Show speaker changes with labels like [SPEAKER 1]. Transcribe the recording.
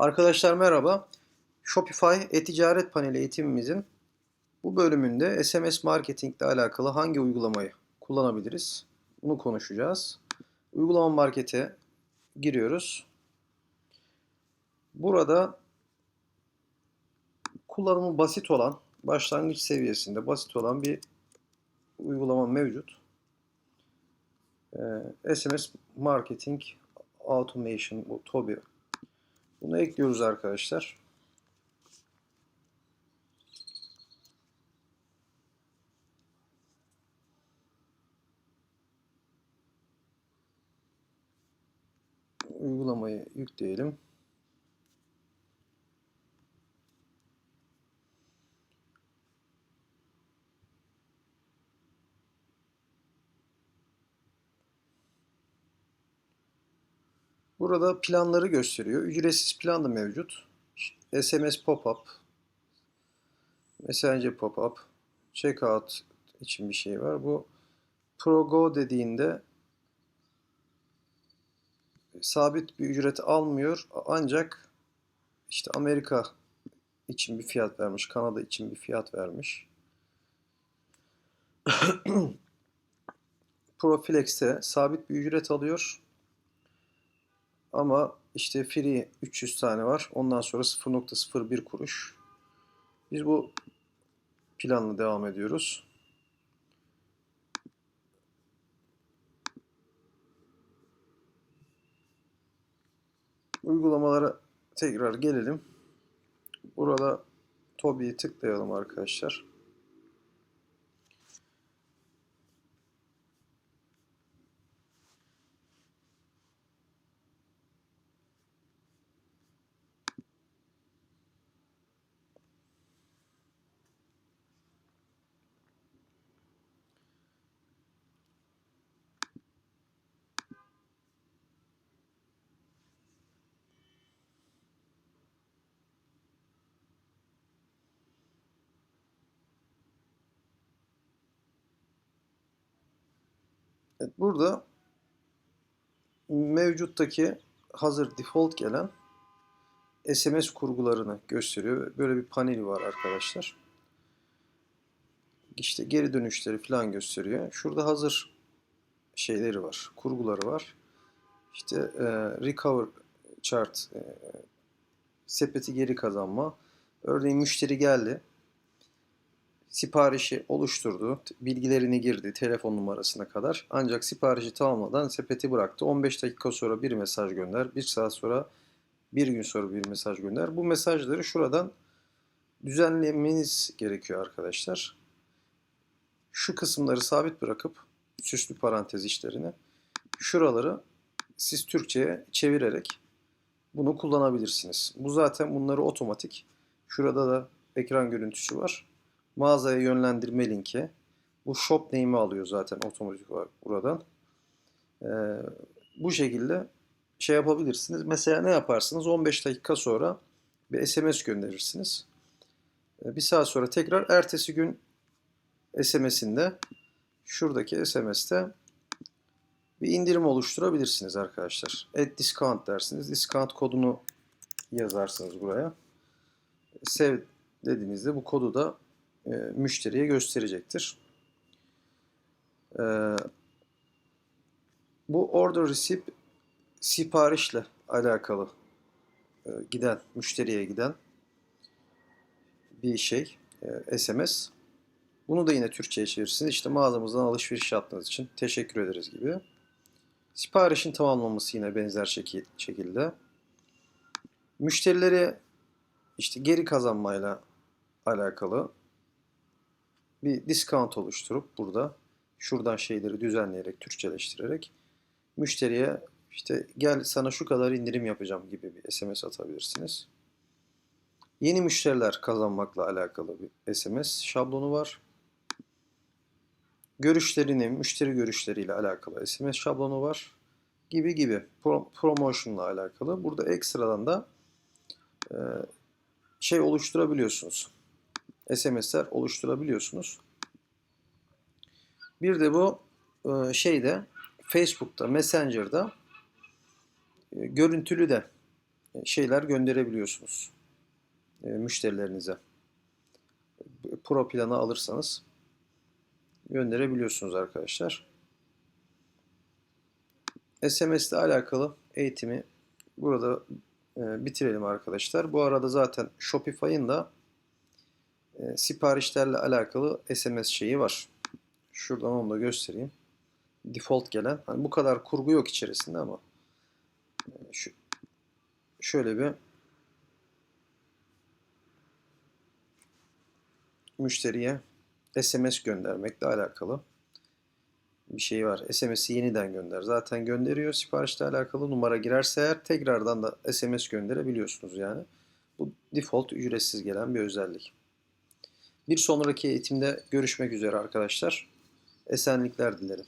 [SPEAKER 1] Arkadaşlar merhaba. Shopify e-ticaret paneli eğitimimizin bu bölümünde SMS marketing ile alakalı hangi uygulamayı kullanabiliriz? Bunu konuşacağız. Uygulama markete giriyoruz. Burada kullanımı basit olan, başlangıç seviyesinde basit olan bir uygulama mevcut. Ee, SMS Marketing Automation, bu TOBI. Bunu ekliyoruz arkadaşlar. Uygulamayı yükleyelim. Burada planları gösteriyor. Ücretsiz plan da mevcut. SMS pop-up, Messenger pop-up, checkout için bir şey var. Bu ProGo dediğinde sabit bir ücret almıyor ancak işte Amerika için bir fiyat vermiş, Kanada için bir fiyat vermiş. Profilex'te sabit bir ücret alıyor. Ama işte free 300 tane var. Ondan sonra 0.01 kuruş. Biz bu planla devam ediyoruz. Uygulamalara tekrar gelelim. Burada Tobi'yi tıklayalım arkadaşlar. Evet, burada mevcuttaki hazır default gelen SMS kurgularını gösteriyor. Böyle bir paneli var arkadaşlar. İşte geri dönüşleri falan gösteriyor. Şurada hazır şeyleri var, kurguları var. İşte e, recover chart, e, sepeti geri kazanma. Örneğin müşteri geldi, siparişi oluşturdu, bilgilerini girdi telefon numarasına kadar. Ancak siparişi tamamladan sepeti bıraktı. 15 dakika sonra bir mesaj gönder, bir saat sonra bir gün sonra bir mesaj gönder. Bu mesajları şuradan düzenlemeniz gerekiyor arkadaşlar. Şu kısımları sabit bırakıp süslü parantez işlerini şuraları siz Türkçe'ye çevirerek bunu kullanabilirsiniz. Bu zaten bunları otomatik. Şurada da ekran görüntüsü var. Mağazaya yönlendirme linki. Bu shop name'i alıyor zaten otomatik olarak buradan. Ee, bu şekilde şey yapabilirsiniz. Mesela ne yaparsınız? 15 dakika sonra bir SMS gönderirsiniz. Ee, bir saat sonra tekrar ertesi gün SMS'inde şuradaki SMS'te bir indirim oluşturabilirsiniz arkadaşlar. Add discount dersiniz. Discount kodunu yazarsınız buraya. Sev dediğinizde bu kodu da e, müşteriye gösterecektir. E, bu order receipt siparişle alakalı e, giden, müşteriye giden bir şey, SMS. Bunu da yine Türkçe'ye çevirirsiniz. İşte mağazamızdan alışveriş yaptığınız için teşekkür ederiz gibi. Siparişin tamamlanması yine benzer şekil, şekilde. Müşterileri işte geri kazanmayla alakalı bir discount oluşturup burada şuradan şeyleri düzenleyerek, Türkçeleştirerek müşteriye işte gel sana şu kadar indirim yapacağım gibi bir SMS atabilirsiniz. Yeni müşteriler kazanmakla alakalı bir SMS şablonu var. Görüşlerini, müşteri görüşleriyle alakalı SMS şablonu var. Gibi gibi. Pro, promotion'la alakalı. Burada ekstradan da şey oluşturabiliyorsunuz. SMS'ler oluşturabiliyorsunuz. Bir de bu e, şeyde Facebook'ta, Messenger'da e, görüntülü de şeyler gönderebiliyorsunuz e, müşterilerinize. Pro planı alırsanız gönderebiliyorsunuz arkadaşlar. SMS ile alakalı eğitimi burada e, bitirelim arkadaşlar. Bu arada zaten Shopify'ın da e, siparişlerle alakalı SMS şeyi var. Şuradan onu da göstereyim. Default gelen. Hani bu kadar kurgu yok içerisinde ama e, şu şöyle bir müşteriye SMS göndermekle alakalı bir şey var. SMS'i yeniden gönder. Zaten gönderiyor. Siparişle alakalı numara girerse eğer tekrardan da SMS gönderebiliyorsunuz yani. Bu default ücretsiz gelen bir özellik. Bir sonraki eğitimde görüşmek üzere arkadaşlar. Esenlikler dilerim.